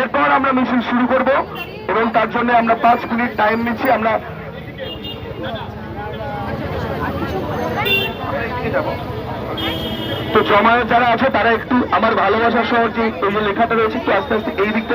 এরপর আমরা মিছিল শুরু করব এবং তার জন্য আমরা পাঁচ মিনিট টাইম নিচ্ছি। আমরা তো জমায়েত যারা আছে, তারা একটু আমার ভালোবাসার সহ যে এই যে লেখাটা রয়েছে, একটু আস্তে আস্তে এই দিকটা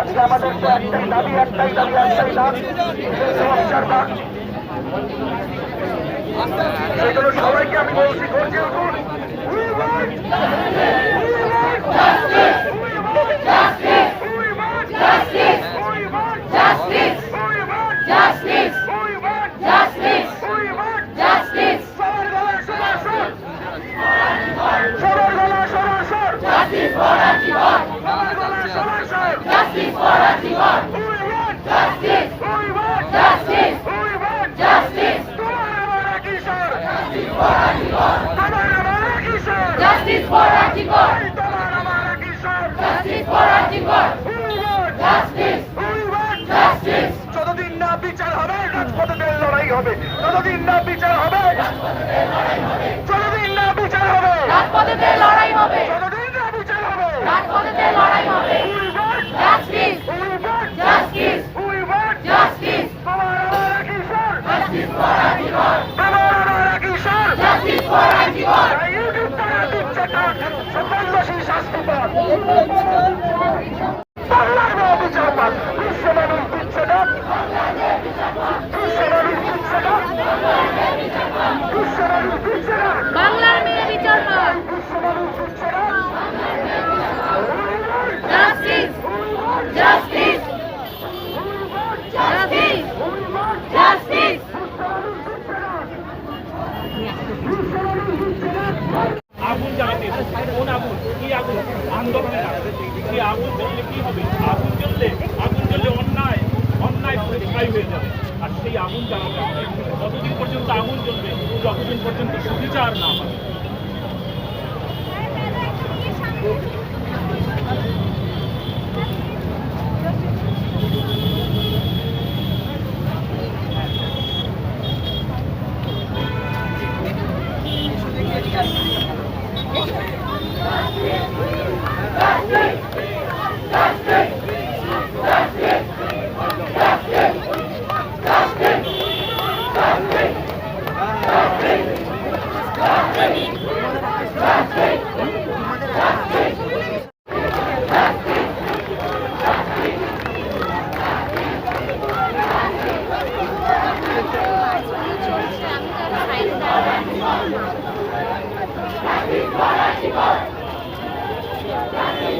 আজকে আমাদের একটাই দাবি একটাই দাবি একটাই দাবি। সরকার সেগুলো সবাইকে আমি বলছি করছি উঠুন। হবে। যতদিন না বিচার হবে যতদিন না বিচার হবে যতদিন না বিচার হবে। কোন আগুন? কি আগুন? আন্দোলনের আগুন কি আগুন জ্বললে কি হবে? আগুন জ্বললে আগুন জ্বললে অন্যায় অন্যায় ছাই হয়ে যাবে। আর সেই আগুন জ্বালাতে কতদিন পর্যন্ত আগুন জ্বলবে, যতদিন পর্যন্ত সুবিচার না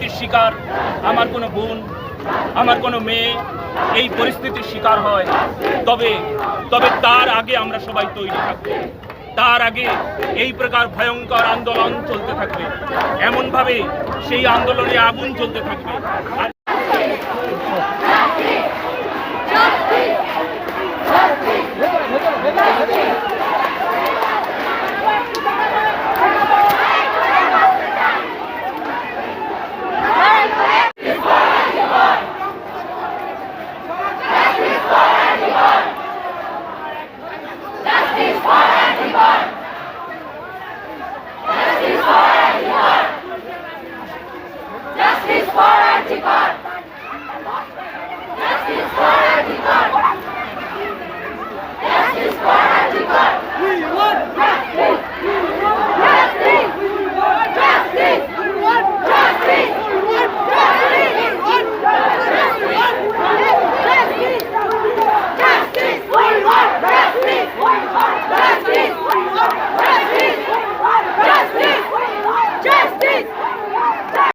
পরিস্থিতির শিকার। আমার কোনো বোন, আমার কোনো মেয়ে এই পরিস্থিতির শিকার হয়। তবে তবে তার আগে আমরা সবাই তৈরি থাকব। তার আগে এই প্রকার ভয়ঙ্কর আন্দোলন চলতে থাকবে। এমনভাবে সেই আন্দোলনে আগুন চলতে থাকবে।